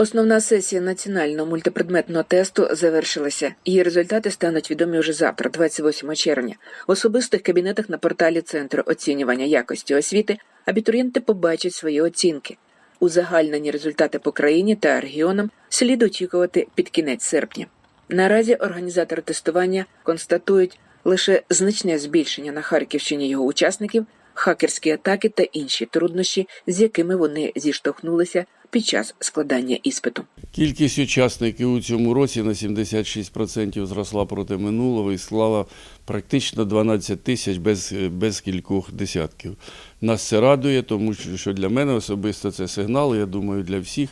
Основна сесія національного мультипредметного тесту завершилася. Її результати стануть відомі вже завтра, 28 червня. В особистих кабінетах на порталі Центру оцінювання якості освіти абітурієнти побачать свої оцінки. Узагальнені результати по країні та регіонам слід очікувати під кінець серпня. Наразі організатори тестування констатують лише значне збільшення на Харківщині його учасників, хакерські атаки та інші труднощі, з якими вони зіштовхнулися під час складання іспиту. Кількість учасників у цьому році на 76% зросла проти минулого і склала практично 12 тисяч без, без кількох десятків. Нас це радує, тому що для мене особисто це сигнал, я думаю, для всіх.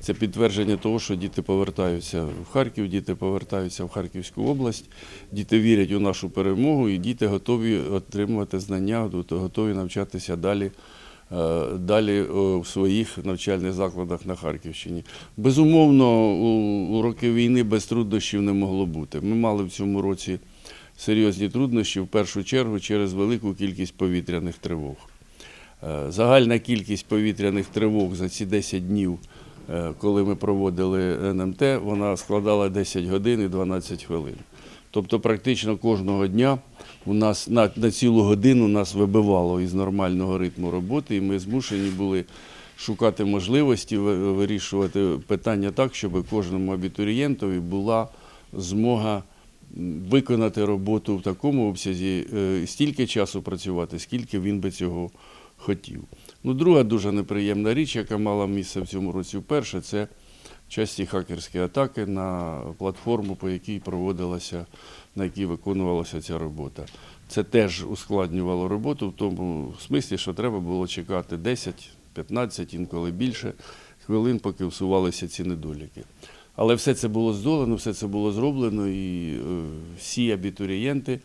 Це підтвердження того, що діти повертаються в Харків, діти повертаються в Харківську область, діти вірять у нашу перемогу і діти готові отримувати знання, готові навчатися далі е, далі в своїх навчальних закладах на Харківщині. Безумовно, у, роки війни без труднощів не могло бути. Ми мали в цьому році серйозні труднощі, в першу чергу через велику кількість повітряних тривог. Е, Загальна кількість повітряних тривог за ці 10 днів, е, коли ми проводили НМТ, вона складала 10 годин і 12 хвилин. Тобто практично кожного дня у нас на, на цілу годину нас вибивало із нормального ритму роботи, і ми змушені були шукати можливості вирішувати питання так, щоб кожному абітурієнтові була змога виконати роботу в такому обсязі, е, стільки часу працювати, скільки він би цього хотів. Ну, друга дуже неприємна річ, яка мала місце в цьому році вперше, це часті хакерські атаки на платформу, по якій проводилася, на якій виконувалася ця робота. Це теж ускладнювало роботу в тому смислі, що треба було чекати 10, 15, інколи більше хвилин, поки всувалися ці недоліки. Але все це було здолано, все це було зроблено, і е, всі абітурієнти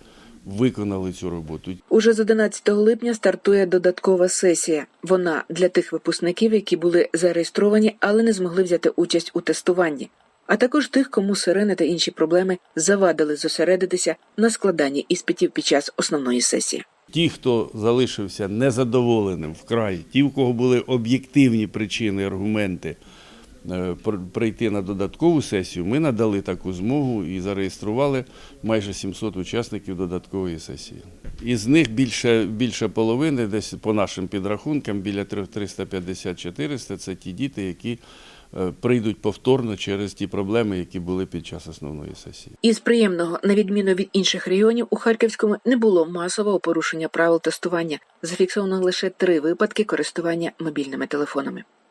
виконали цю роботу. Уже з 11 липня стартує додаткова сесія. Вона для тих випускників, які були зареєстровані, але не змогли взяти участь у тестуванні, а також тих, кому сирени та інші проблеми завадили зосередитися на складанні іспитів під час основної сесії. Ті, хто залишився незадоволеним вкрай, ті, у кого були об'єктивні причини, аргументи прийти на додаткову сесію, ми надали таку змогу і зареєстрували майже 700 учасників додаткової сесії. Із них більше, більше половини, десь по нашим підрахункам, біля 350-400 – це ті діти, які е, прийдуть повторно через ті проблеми, які були під час основної сесії. Із приємного, на відміну від інших регіонів, у Харківському не було масового порушення правил тестування. Зафіксовано лише три випадки користування мобільними телефонами.